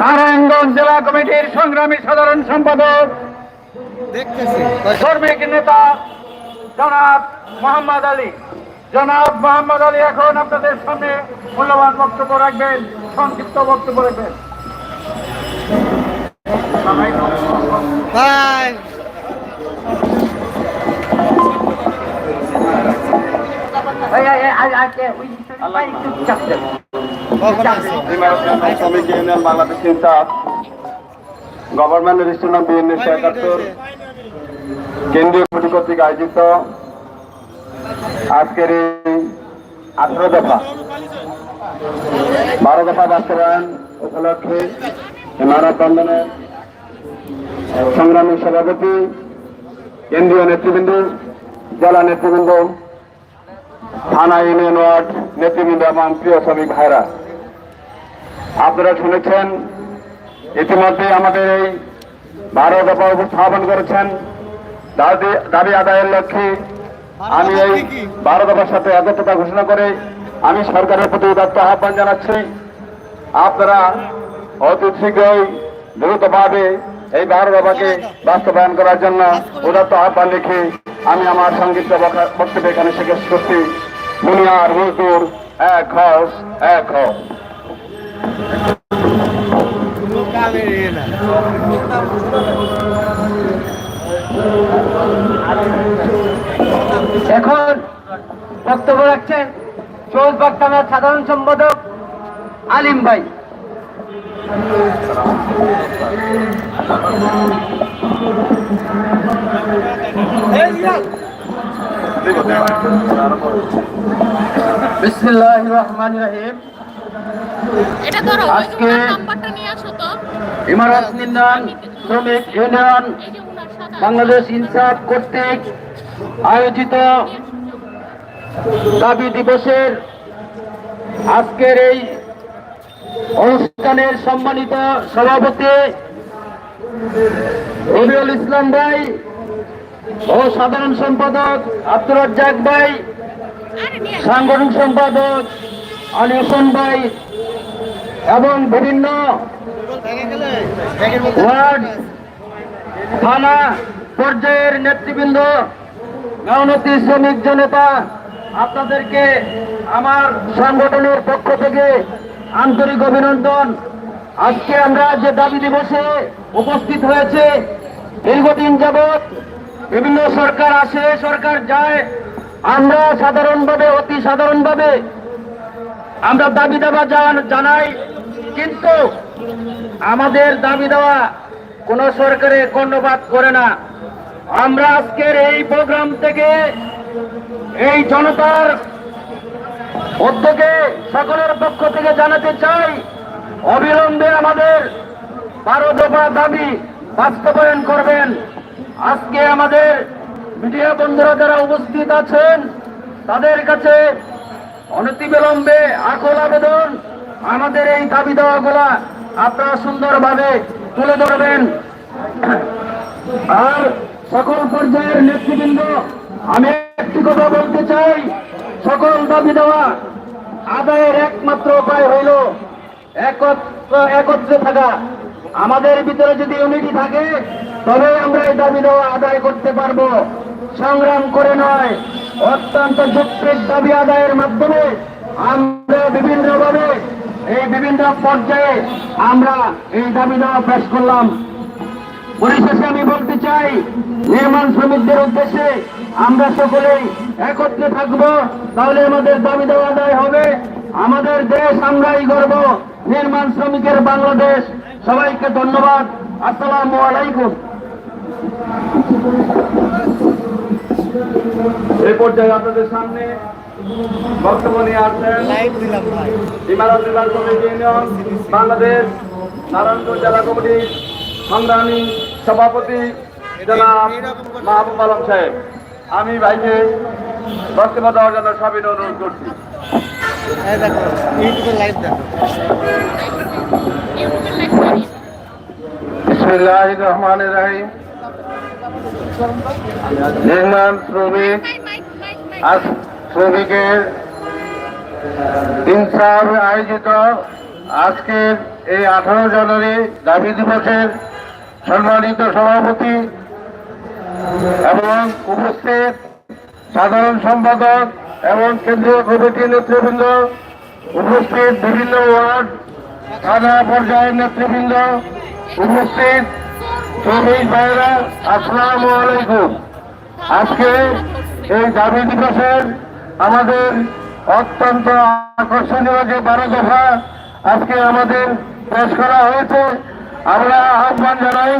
নারায়ণগঞ্জ জেলা কমিটির সংগ্রামী সাধারণ সম্পাদক শ্রমিক নেতা জনাব মোহাম্মদ আলী। জনাব মোহাম্মদ আলী এখন আপনাদের সামনে মূল্যবান বক্তব্য রাখবেন সংক্ষিপ্ত বক্তব্য রাখবেন। কখন আছে শ্রমিক ইউনিয়ন বাংলাদেশ ইনসাফ গভর্নমেন্ট রেজিস্ট্রেশন অফ বিএনএস একাত্তর, কেন্দ্রীয় কমিটি কর্তৃক আয়োজিত আজকের এই আঠারো দফা, বারো দফা বাস্তবায়ন উপলক্ষে মানববন্ধনের সংগ্রামী সভাপতি, কেন্দ্রীয় নেতৃবৃন্দ, জেলা নেতৃবৃন্দ, থানা ইউনিয়ন ওয়ার্ড নেতৃবৃন্দ এবং প্রিয় শ্রমিক ভাইরা। আপনারা শুনেছেন ইতিমধ্যে আমাদের এই বারো দফা উপস্থাপন করেছেন। দাবি দাবি আদায়ের লক্ষ্যে আমি এই বারো দফার সাথে একত্রতা ঘোষণা করে আমি সরকারের প্রতি উদাত্ত আহ্বান জানাচ্ছি। আপনারা অতি শীঘ্রই দ্রুতভাবে এই বারো দফাকে বাস্তবায়ন করার জন্য উদাত্ত আহ্বান রেখে আমি আমার সংক্ষিপ্ত বক্তব্য এখানে শেষ করছি। দুনিয়ার মজদুর এক হস এক না এখন বক্তব্য রাখছেন চৌধবাগ থানার সাধারণ সম্পাদক আলিম ভাই। বিসমিল্লাহ রহমান রহিম। এটা ধরো আজকে- নাম্বারটা নিয়ে আসো তো। ইমারত নির্মাণ শ্রমিক ইউনিয়ন বাংলাদেশ ইনসাফ কর্তৃক আয়োজিত দাবি দিবসের আজকের এই অনুষ্ঠানের সম্মানিত সভাপতি রবিউল ইসলাম ভাই ও সাধারণ সম্পাদক আব্দুর রাজ্জাক ভাই সাংগঠনিক সম্পাদক আলী হোসেন ভাই এবং বিভিন্ন ওয়ার্ড, থানা পর্যায়ের নেতৃবৃন্দ, মেহনতি শ্রমিক জনতা, আপনাদেরকে আমার সংগঠনের পক্ষ থেকে আন্তরিক অভিনন্দন। আজকে আমরা যে দাবি দিবসে উপস্থিত হয়েছে, দীর্ঘদিন যাবৎ বিভিন্ন সরকার আসে, সরকার যায়, আমরা সাধারণভাবে, অতি সাধারণভাবে আমরা দাবি দাবা জান- জানাই, কিন্তু আমাদের দাবি দেওয়া কোন সরকারে কর্ণপাত করে না। আমরা আজকের এই প্রোগ্রাম থেকে এই জনতার উদ্যোগে সকলের পক্ষ থেকে জানাতে চাই, অবিলম্বে আমাদের বারো দফা দাবি বাস্তবায়ন করবেন। আজকে আমাদের মিডিয়া বন্ধুরা যারা উপস্থিত আছেন, তাদের কাছে অনতিবিলম্বে আকল আবেদন। আমাদের এই দাবি দেওয়াগুলা আপনারা সুন্দরভাবে তুলে ধরবেন। আর সকল পর্যায়ের নেতৃবৃন্দ, আমি একটি কথা বলতে চাই। সকল দাবি দেওয়া আদায়ের একমাত্র উপায় হইল একত্র- একত্রে থাকা। আমাদের ভিতরে যদি ইউনিটি থাকে তবে আমরা এই দাবি দেওয়া আদায় করতে পারব। সংগ্রাম করে নয় অত্যন্ত যুক্তিক দাবি আদায়ের মাধ্যমে আমরা বিভিন্নভাবে এই বিভিন্ন পর্যায়ে আমরা এই দাবি দেওয়া পেশ করলাম। পরিশেষে আমি বলতে চাই, নির্মাণ শ্রমিকদের উদ্দেশ্যে আমরা সকলেই একত্রে থাকব, তাহলে আমাদের দাবি দেওয়া আদায় হবে। আমাদের দেশ, আমরাই গর্ব। নির্মাণ শ্রমিকের বাংলাদেশ। সবাইকে ধন্যবাদ। আসসালামু আলাইকুম। এই পর্যায়ে আপনাদের সামনে বক্তব্য নিয়ে আসছেন লাইভ দিলাম ভাই। ইমারত জেলার কমিটি ইউনিয়ন বাংলাদেশ নারায়ণগঞ্জ জেলা কমিটির সংগ্রামী সভাপতি জনাব মাহবুব আলম সাহেব। আমি ভাইকে বক্তব্য দেওয়ার জন্য সবিন অনুরোধ করছি। এই দেখো ইউটিউবে লাইভ দেখো। ইউটিউবের লাইভ করি। বিসমিল্লাহ রহমান রাহিম। নির্মাণ শ্রমিক। আজ শ্রমিকের ইনসাফ আয়োজিত আজকের এই আঠারো জানুয়ারি দাবি দিবসের সম্মানিত সভাপতি এবং উপস্থিত সাধারণ সম্পাদক এবং কেন্দ্রীয় কমিটির নেতৃবৃন্দ, উপস্থিত বিভিন্ন ওয়ার্ড, থানা পর্যায়ের নেতৃবৃন্দ, উপস্থিত শ্রমিক ভাইরা আসসালামু আলাইকুম। আজকে এই দাবি দিবসের আমাদের অত্যন্ত আকর্ষণীয় যে বারো দফা আজকে আমাদের পেশ করা হয়েছে, আমরা আহ্বান জানাই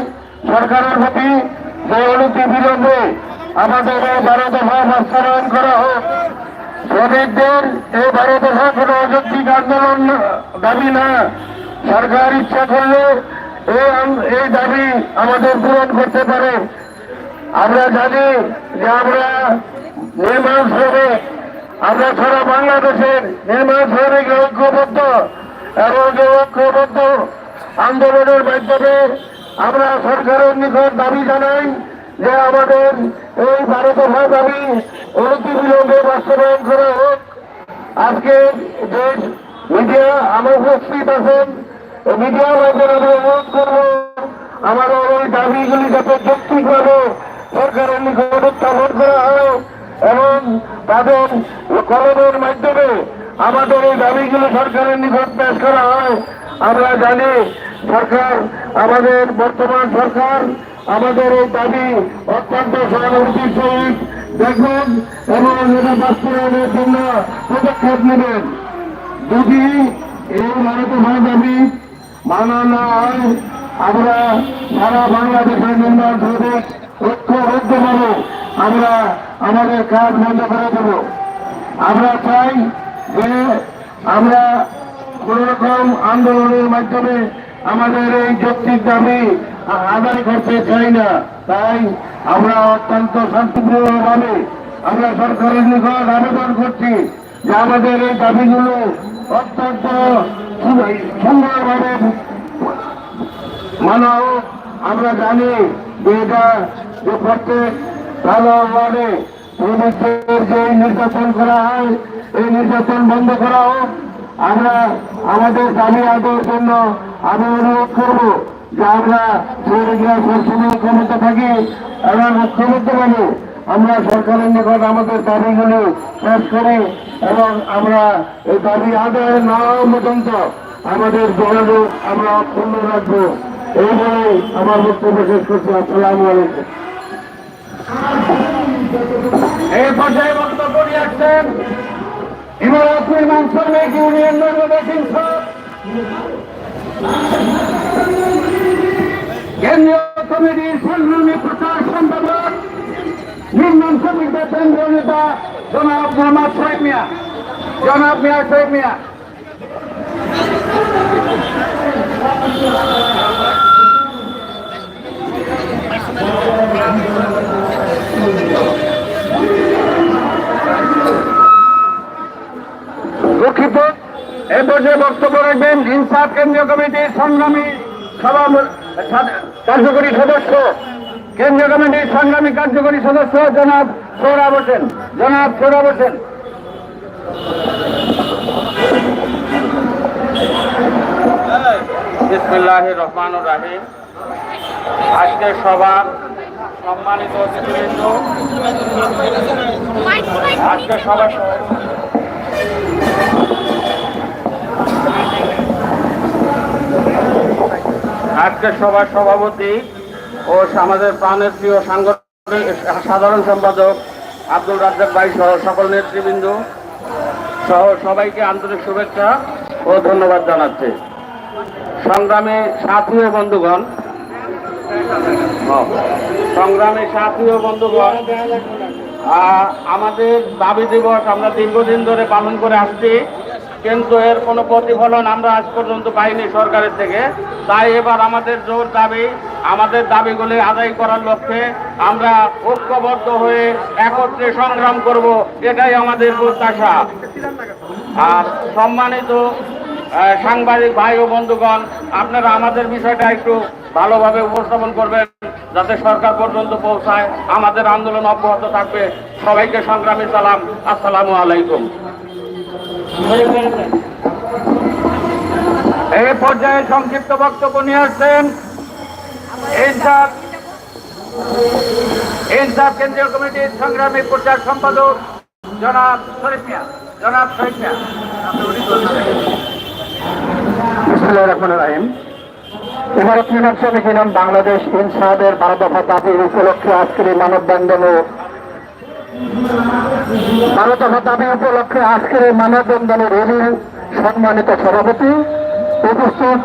সরকারের প্রতি যে অনতি বিলম্বে আমাদের এই বারো দফা বাস্তবায়ন করা হোক। শ্রমিকদের এই বারো দফা কোনো অযৌক্তিক আন্দোলন দাবি না। সরকার ইচ্ছা করলে এই দাবি আমাদের পূরণ করতে পারে। আমরা জানি যে আমরা নির্মাণ শ্রমিক আমরা সারা বাংলাদেশের নির্মাণ শ্রমিক ঐক্যবদ্ধ এবং ঐক্যবদ্ধ আন্দোলনের মাধ্যমে আমরা সরকারের নিকট দাবি জানাই যে আমাদের এই বারো দফা দাবি অনতিবিলম্বে বাস্তবায়ন করা হোক। আজকে যে মিডিয়া আমার উপস্থিত আছেন। মিডিয়া অনুরোধ করব আমাদের এই দাবিগুলি যাতে যৌক্তিকভাবে সরকারের নিকট উত্থাপন করা হয় এবং তাদের কলমের মাধ্যমে আমাদের এই দাবিগুলো সরকারের নিকট পেশ করা হয়। আমরা জানি সরকার, আমাদের বর্তমান সরকার, আমাদের এই দাবি অত্যন্ত সহানুভূতির সহিত দেখবেন এবং এটা বাস্তবায়নের জন্য পদক্ষেপ নেবেন। যদি এই ভারত দাবি মানা হয় আমরা সারা বাংলাদেশের নির্মাণ শ্রমিক ঐক্যবদ্ধ পাবো আমরা আমাদের কাজ বন্ধ করে দেব। আমরা চাই যে আমরা কোন রকম আন্দোলনের মাধ্যমে আমাদের এই যৌক্তিক দাবি আদায় করতে চাই না। তাই আমরা অত্যন্ত শান্তিপূর্ণভাবে আমরা সরকারের নিকট আবেদন করছি। যে আমাদের এই দাবিগুলো অত্যন্ত সুন্দরভাবে মানা হোক আমরা জানি যে এটা যে প্রত্যেক ভালো ওয়ার্ডে শ্রমিকদের যে নির্যাতন করা হয়, এই নির্যাতন বন্ধ করা হোক। আমরা আমাদের দাবি আদায়ের জন্য আমি অনুরোধ করব যে আমরা শ্রমিকরা সবসময় ক্ষমতা থাকি এবং ঐক্যবদ্ধ পাবো আমরা সরকারের নিকট আমাদের দাবিগুলো পেশ করি এবং আমরা এই দাবি আদায় না পর্যন্ত আমাদের যোগাযোগ আমরা অক্ষুণ্ণ রাখব। এই বলে আমার বক্তব্য শেষ করছি। আসসালাম আলাইকুম। এই পর্যায়ে বক্তব্য নিয়ে আসছেন ইমারত নির্মাণ শ্রমিক ইউনিয়ন বাংলাদেশ কেন্দ্রীয় কমিটির সংগ্রামী প্রচার সম্পাদক নির্মাণ শ্রমিকদের কেন্দ্রীয় নেতা জনাব মোহাম্মদ শহীদ মিয়া। জনাব মিয়া শহীদ মিয়া। দুঃখিত, এ পর্যায়ে বক্তব্য রাখবেন ইনসাফ কেন্দ্রীয় কমিটির সংগ্রামী সভা কার্যকরী সদস্য কেন্দ্রীয় কমিটির সংগ্রামী কার্যকরী সদস্য জনাব সৌরভ হোসেন। জনাব হোসেন। বিসমুল্লাহ রহমান রাহিম। আজকের সভার সম্মানিত অতিথিবৃন্দ। আজকের সভা আজকের সভার সভাপতি ও আমাদের প্রাণের প্রিয় সাংগঠনিক সাধারণ সম্পাদক আব্দুল রাজ্জাক ভাই সহ সকল নেতৃবৃন্দ সহ সবাইকে আন্তরিক শুভেচ্ছা ও ধন্যবাদ জানাচ্ছে। সংগ্রামে সাথী ও বন্ধুগণ সংগ্রামে সাথী ও বন্ধুগণ আমাদের দাবি দিবস আমরা দীর্ঘদিন ধরে পালন করে আসছি। কিন্তু এর কোনো প্রতিফলন আমরা আজ পর্যন্ত পাইনি সরকারের থেকে। তাই এবার আমাদের জোর দাবি, আমাদের দাবিগুলি আদায় করার লক্ষ্যে আমরা ঐক্যবদ্ধ হয়ে একত্রে সংগ্রাম করব, এটাই আমাদের প্রত্যাশা। আর সম্মানিত সাংবাদিক ভাই ও বন্ধুগণ, আপনারা আমাদের বিষয়টা একটু ভালোভাবে উপস্থাপন করবেন, যাতে সরকার পর্যন্ত পৌঁছায়। আমাদের আন্দোলন অব্যাহত থাকবে। সবাইকে সংগ্রামী সালাম। আসসালামু আলাইকুম। এই পর্যায়ে সংক্ষিপ্ত বক্তব্য নিয়ে আসছেন কেন্দ্রীয় কমিটির সংগ্রামী প্রচার সম্পাদক জনাব শরীফ মিয়া। জনাব শরীফ মিয়া রাহিম। ইমারত ইউনিয়ন শ্রমিক বাংলাদেশ ইনসাদের বারো দফা দাবির উপলক্ষে আজকের এই মানববন্ধন ও দফা দাবি উপলক্ষে আজকের এই মানববন্ধনের সম্মানিত সভাপতি উপস্থিত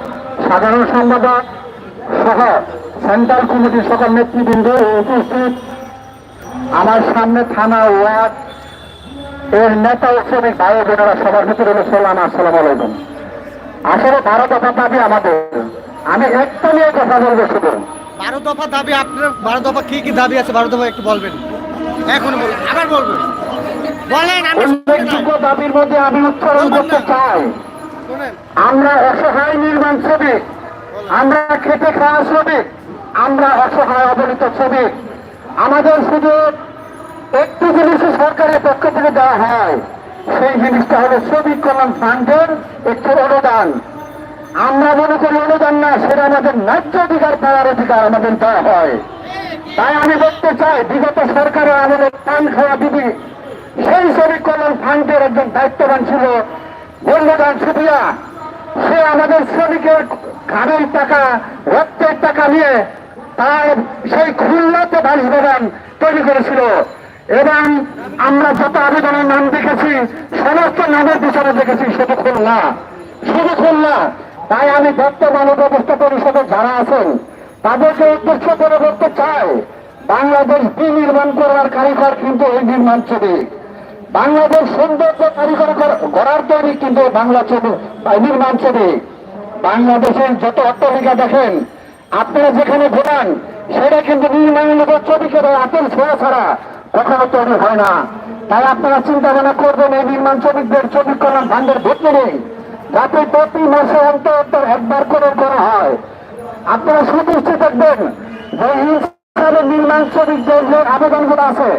সাধারণ সম্পাদক সহ সেন্ট্রাল কমিটির সকল নেতৃবৃন্দ উপস্থিত আমার সামনে থানা ওয়ার্ড এর নেতা শ্রমিক ভাই বোনেরা সবার ভিতরে সালাম, আসসালাম আলাইকুম। আসলে বারো দফা দাবি আমাদের। আমি একটা নিয়ে কথা বলব শুধু। বারো দফা দাবি আপনার বারো দফা কি কি দাবি আছে? বারো দফা একটু বলবেন। এখন আবার বলবেন বলেন আমি উল্লেখযোগ্য দাবির মধ্যে আমি উত্তরণ করতে চাই। আমরা অসহায় নির্মাণ শ্রমিক। আমরা খেটে খাওয়া শ্রমিক। আমরা অসহায় অবনীত শ্রমিক। আমাদের শুধু একটু জিনিস সরকারের পক্ষ থেকে দেওয়া হয়। সেই জিনিসটা হলো শ্রমিক কল্যাণ ফান্ডের একটু অনুদান। আমরা মনে করি অনুদান না সেটা আমাদের ন্যায্য অধিকার পাওয়ার অধিকার আমাদের দেওয়া হয়। তাই আমি বলতে চাই, বিগত সরকারের আমাদের পান খাওয়া দিদি। সেই শ্রমিক কল্যাণ ফান্ডের একজন দায়িত্ববান ছিল বন্ধুদান সুবিয়া সে আমাদের শ্রমিকের ঘাড়ের টাকা, রক্তের টাকা নিয়ে তার সেই খুলনাতে বাড়ি ভবন তৈরি করেছিল। এবং আমরা যত আবেদনের নাম দেখেছি, সমস্ত নামের পিছনে দেখেছি, শুধু খুলনা। শুধু খুলনা। তাই আমি বর্তমান ব্যবস্থা পরিষদের যারা আছেন তাদেরকে উদ্দেশ্য করে বলতে চাই, বাংলাদেশ বিনির্মাণ করার কারিগর কিন্তু এই নির্মাণ ছবি। বাংলাদেশ সৌন্দর্য কারিগর কর- গড়ার তৈরি কিন্তু বাংলা ছবি নির্মাণ ছবি। বাংলাদেশের যত অট্টালিকা দেখেন, আপনারা যেখানে ভোটান সেটা কিন্তু নির্মাণের ছবি করে আতেল ছোঁয়া ছাড়া কখনো তৈরি হয় না। তাই আপনারা চিন্তা ভাবনা করবেন, এই নির্মাণ শ্রমিকদের ছবি কল্যাণ ভান্ডার নেই। যাতে প্রতি মাসে অন্তর অন্তর একবার করে করা হয়। আপনারা সুদৃষ্টি দেখবেন যে হিসাবে নির্মাণ শ্রমিকদের যে আবেদনগুলো আছে।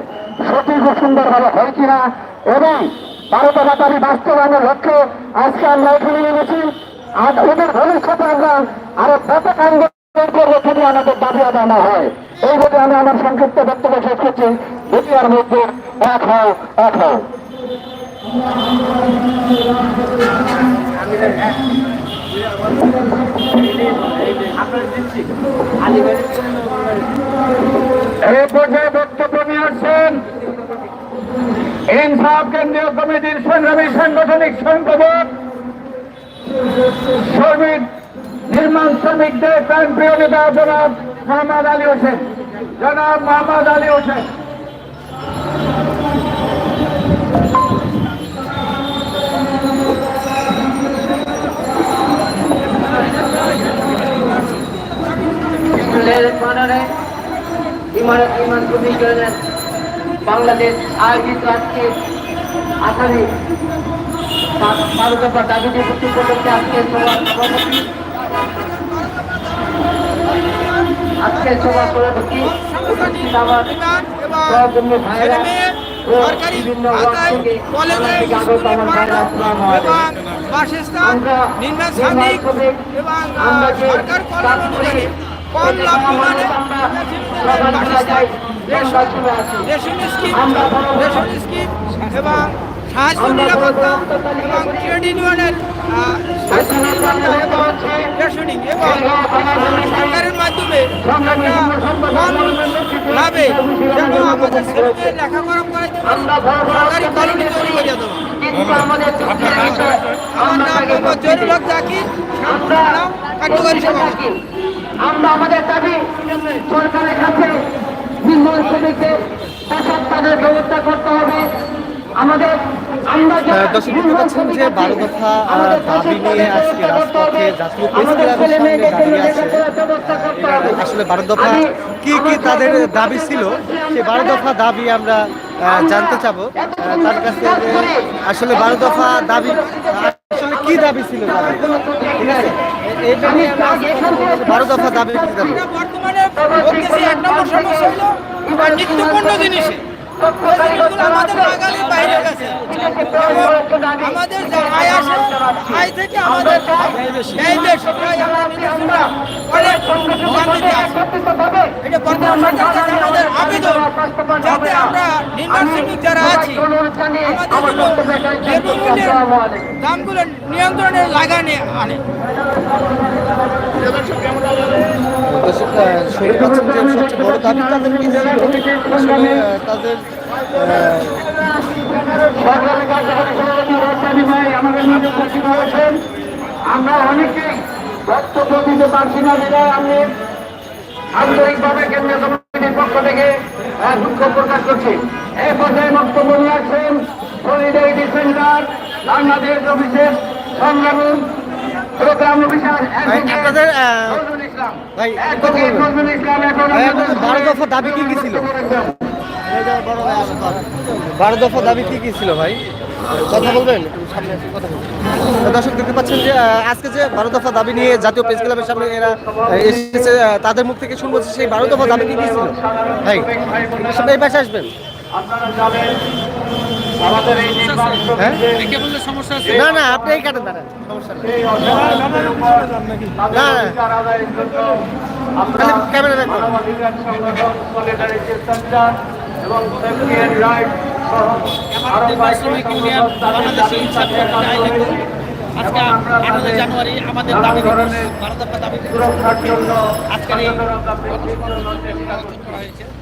সঠিক ও সুন্দরভাবে হয় কিনা? এবং বারো দফা বাস্তবায়নের লক্ষ্যে আজকে আমরা এখানে নেমেছি। আর ওদের ভবিষ্যতে আমরা আরও ব্যাপক আন্দোলন করব যদি আমাদের দাবি আদায় না হয়। এই বলে আমি আমার সংক্ষিপ্ত বক্তব্য শেষ করছি। দুটিয়ার মধ্যে এক হও এক হও। এই পর্যায়ে বক্তব্য নিয়ে আসছেন ইনসাফ কেন্দ্রীয় কমিটির সংগ্রামী সাংগঠনিক সম্পাদক, শ্রমিক, নির্মাণ শ্রমিকদের প্রাণ প্রিয় নেতা জনাব মোহাম্মদ আলী হোসেন। জনাব মোহাম্মদ আলী হোসেন। ইমারত ইমান প্রতিষ্ঠানের বাংলাদেশ আয়োজিত আজকে আসামে বারো দফা দাবি নিযুক্তি উপলক্ষে আজকে সভা সভাপতি আজকে সভা সভাপতি উপস্থিত আমার সহকর্মী ভাইরা ও বিভিন্ন থেকে আগত আমার ভাইরা আসসালামু আলাইকুম। যে করি, কম লাভ বিমানে স্কিম এবং স্বাস্থ্য নিরাপত্তা এবং সরকারের মাধ্যমে লেখাপড়া বড় সরকারি কলোনি তৈরি করে দেবো আমার নাম মোহাম্মদ জহিরুল হক জাকির। আমরা আমাদের দাবি সরকারের কাছে নির্মাণ শ্রমিকদের পোশাক তাদের ব্যবস্থা করতে হবে। আমাদের দর্শক দেখতে পাচ্ছেন যে শ্রমিক বারো দফা দাবি নিয়ে তাদের আজকে ব্যবস্থা করতে হবে। রাজপথে জাতীয় প্রেস ক্লাবের সামনে দাঁড়িয়ে আছে। আসলে বারো দফা কি কি তাদের দাবি ছিল? সেই বারো দফা দাবি আমরা জানতে চাবো। তার কাছে আসলে বারো দফা দাবি আসলে কি দাবি ছিল ঠিক আছে? বারো বর্তমানে এক নম্বর সমস্যা হলো জিনিসে। আমাদের আয় আসে আয় থেকে আমাদের ব্যয় বেশি আমরা অনেক এটা বর্তমান সরকারের কাছে আমাদের আবেদন যাতে আমরা নির্মাণ শ্রমিক যারা আছি আমাদের দামগুলো নিয়ন্ত্রণে লাগানে আনে যে সবচেয়ে বড় দাবি তাদের কি ছিল আসলে তাদের সরকারের কার্যকরী সভাপতি রপ্তানি ভাই আমাদের মাঝে উপস্থিত হয়েছেন আমরা অনেকেই বক্তব্য দিতে পারছি না বিদায় আমি আন্তরিকভাবে কেন্দ্রীয় কমিটির পক্ষ থেকে দুঃখ প্রকাশ করছি। এই পর্যায়ে বক্তব্য নিয়ে আসছেন সলিডারিটি সেন্টার বাংলাদেশ অফিসের সংগ্রামী প্রোগ্রাম অফিসার আপনাদের, ইসলাম। ভাই, নজরুল ইসলাম এখন দাবি কি ছিল? বারো দফা দাবি কি কি ছিল ভাই? কথা বলবেন? দর্শক দেখতে পাচ্ছেন যে আজকে যে বারো দফা দাবি নিয়ে জাতীয় প্রেস ক্লাবের সামনে এরা এসেছে তাদের মুখ থেকে শুনব সেই বারো দফা দাবি কি কি ছিল? ভাই এই পাশে আসবেন। হ্যাঁ? না না, আপনি এই এবং সেফটি রাইট সহ আরও শ্রমিক ইউনিয়ন বাংলাদেশ আজকে আঠারো জানুয়ারি আমাদের দাবি ভারতের জন্য আজকের এই আমরা দেখেছি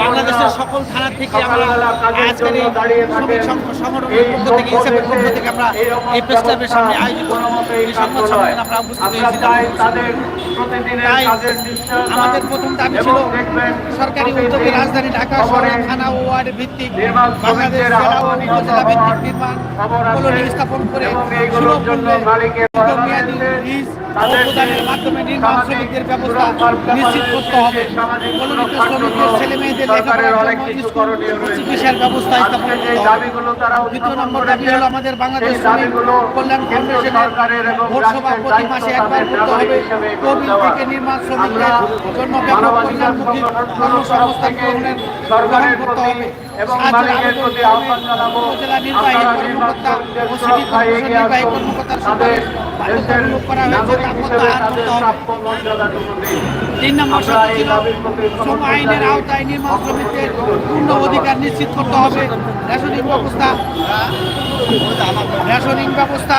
বাংলাদেশের সকল থানা থেকে আমরা আজকের এই শ্রমিক সংগঠনের পক্ষ থেকে হিসাবের পক্ষ থেকে আমরা এই প্রেস ক্লাবের সামনে আয়োজিত এই সংবাদ সম্মেলনে আমরা উপস্থিত আমরা চাই হয়েছিলাম তাদের প্রতিদিনের তাই আমাদের প্রথম দাবি ছিল সরকারি উদ্যোগে রাজধানী ঢাকা শহরে থানা ও ওয়ার্ড ভিত্তিক বাংলাদেশ জেলা ও উপজেলা ভিত্তিক নির্মাণ কলোনি স্থাপন করে সুলভ মূল্যে দীর্ঘমেয়াদী লিজ প্রদানের মাধ্যমে নির্মাণ শ্রমিকদের ব্যবস্থা নিশ্চিত করতে হবে সুরক্ষার শ্রমিকদের ছেলে মেয়েদের। চিকিৎসার ব্যবস্থা স্থাপন করতে হবে দ্বিতীয় নম্বর দাবি হলো আমাদের বাংলাদেশ শ্রমিক কল্যাণ ফাউন্ডেশনের ভোট সভা প্রতি মাসে একবার করতে হবে দেওয়া। থেকে নির্মাণ শ্রমিকদের জন্য ব্যাপক কল্যাণমুখী কর্মসংস্থান গ্রহণের সরকারের প্রতি এবং মালিকের প্রতি আহ্বান জানাব আপনারা নির্মাণ কর্মকর্তা শ্রমিকদের ও সিটি সুরক্ষায় এগিয়ে আসুন। তাদের দেশের বাধ্যতামূলক করা হয়েছে নাগরিক হিসেবে তাদের প্রাপ্য মর্যাদাটুকু দিন। তিন নম্বর আমরা শর্ত এই ছিল দাবির প্রতি শ্রম আইনের আওতায় নির্মাণ শ্রমিকদের পূর্ণ অধিকার নিশ্চিত করতে হবে রেশনিং ব্যবস্থা রেশনিং ব্যবস্থা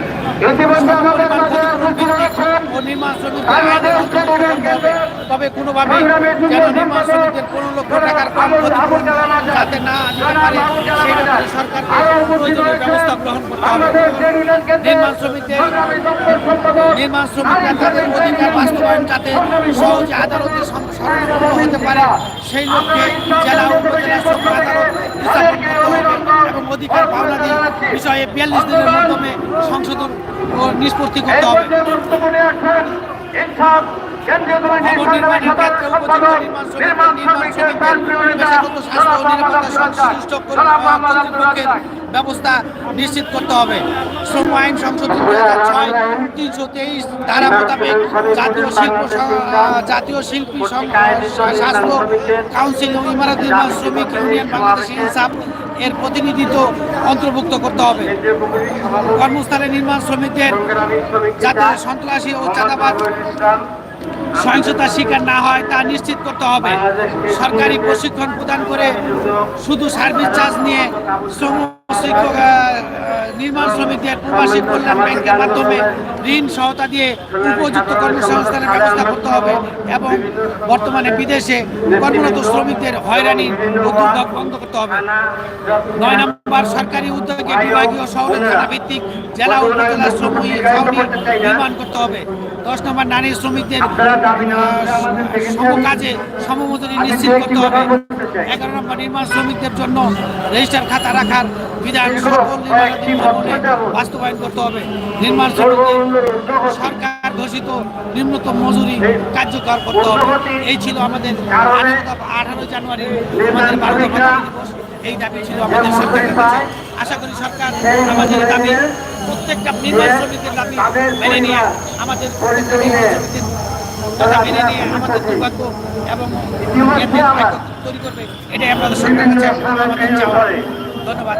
ইতিমধ্যে আমাদের মাঝে উপস্থিত হয়েছেন। তবে কোনোভাবে যেন কোনো লক্ষ টাকার কম যাতে না ব্যবস্থা গ্রহণ করতে হবে কেন্দ্রের নির্মাণ শ্রমিকদের নির্মাণ শ্রমিকরা তাদের অধিকার বাস্তবায়ন যাতে সহজে আদালতে হতে পারে সেই লক্ষ্যে জেলা উপজেলা শ্রম আদালত স্থাপন করতে হবে এবং অধিকার পাওনাদি বিষয়ে বিয়াল্লিশ দিনের মাধ্যমে সংশোধন ও নিষ্পত্তি করতে হবে। ব্যবস্থা নিশ্চিত করতে হবে শ্রম আইন সংশোধন দুই হাজার ছয় তিনশো তেইশ ধারা মোতাবেক জাতীয় শিল্প জাতীয় শিল্পী স্বাস্থ্য কাউন্সিল ইমারত নির্মাণ শ্রমিক ইউনিয়ন বাংলাদেশ ইনসাফ এর প্রতিনিধিত্ব অন্তর্ভুক্ত করতে হবে। কর্মস্থলে নির্মাণ শ্রমিকদের যাতে সন্ত্রাসী ও চাঁদাবাদ সহিংসতার শিকার না হয়, তা নিশ্চিত করতে হবে। সরকারি প্রশিক্ষণ প্রদান করে শুধু সার্ভিস চার্জ নিয়ে শ্রম নির্মাণ শ্রমিকদের প্রবাসী কল্যাণ ব্যাংকের মাধ্যমে ঋণ সহায়তা দিয়ে উপযুক্ত কর্মসংস্থানের ব্যবস্থা করতে হবে এবং বর্তমানে বিদেশে কর্মরত শ্রমিকদের হয়রানি উদ্যোগ বন্ধ করতে হবে। নয় নম্বর, সরকারি উদ্যোগে বিভাগীয় শহরের থানা ভিত্তিক জেলা উপজেলা শ্রমিক নির্মাণ করতে হবে। দশ নম্বর নারী শ্রমিকদের কাজে সমমজুরি নিশ্চিত করতে হবে। এগারো নম্বর নির্মাণ শ্রমিকদের জন্য রেজিস্টার খাতা রাখার বিধান বাস্তবায়ন করতে হবে। নির্মাণ শ্রমিকদের সরকার ঘোষিত নিম্নতম মজুরি কার্যকর করতে হবে। এই ছিল আমাদের আঠারো জানুয়ারি আমাদের এই দাবি ছিল আমাদের সরকারের আশা করি সরকার আমাদের দাবি প্রত্যেকটা দাবি মেনে নিয়ে আমাদের কথা মেনে নিয়ে আমাদের দুর্ভাগ্য এবং তৈরি করবে এটাই আপনাদের সরকারের কাছে আমাদের চাওয়া। ধন্যবাদ।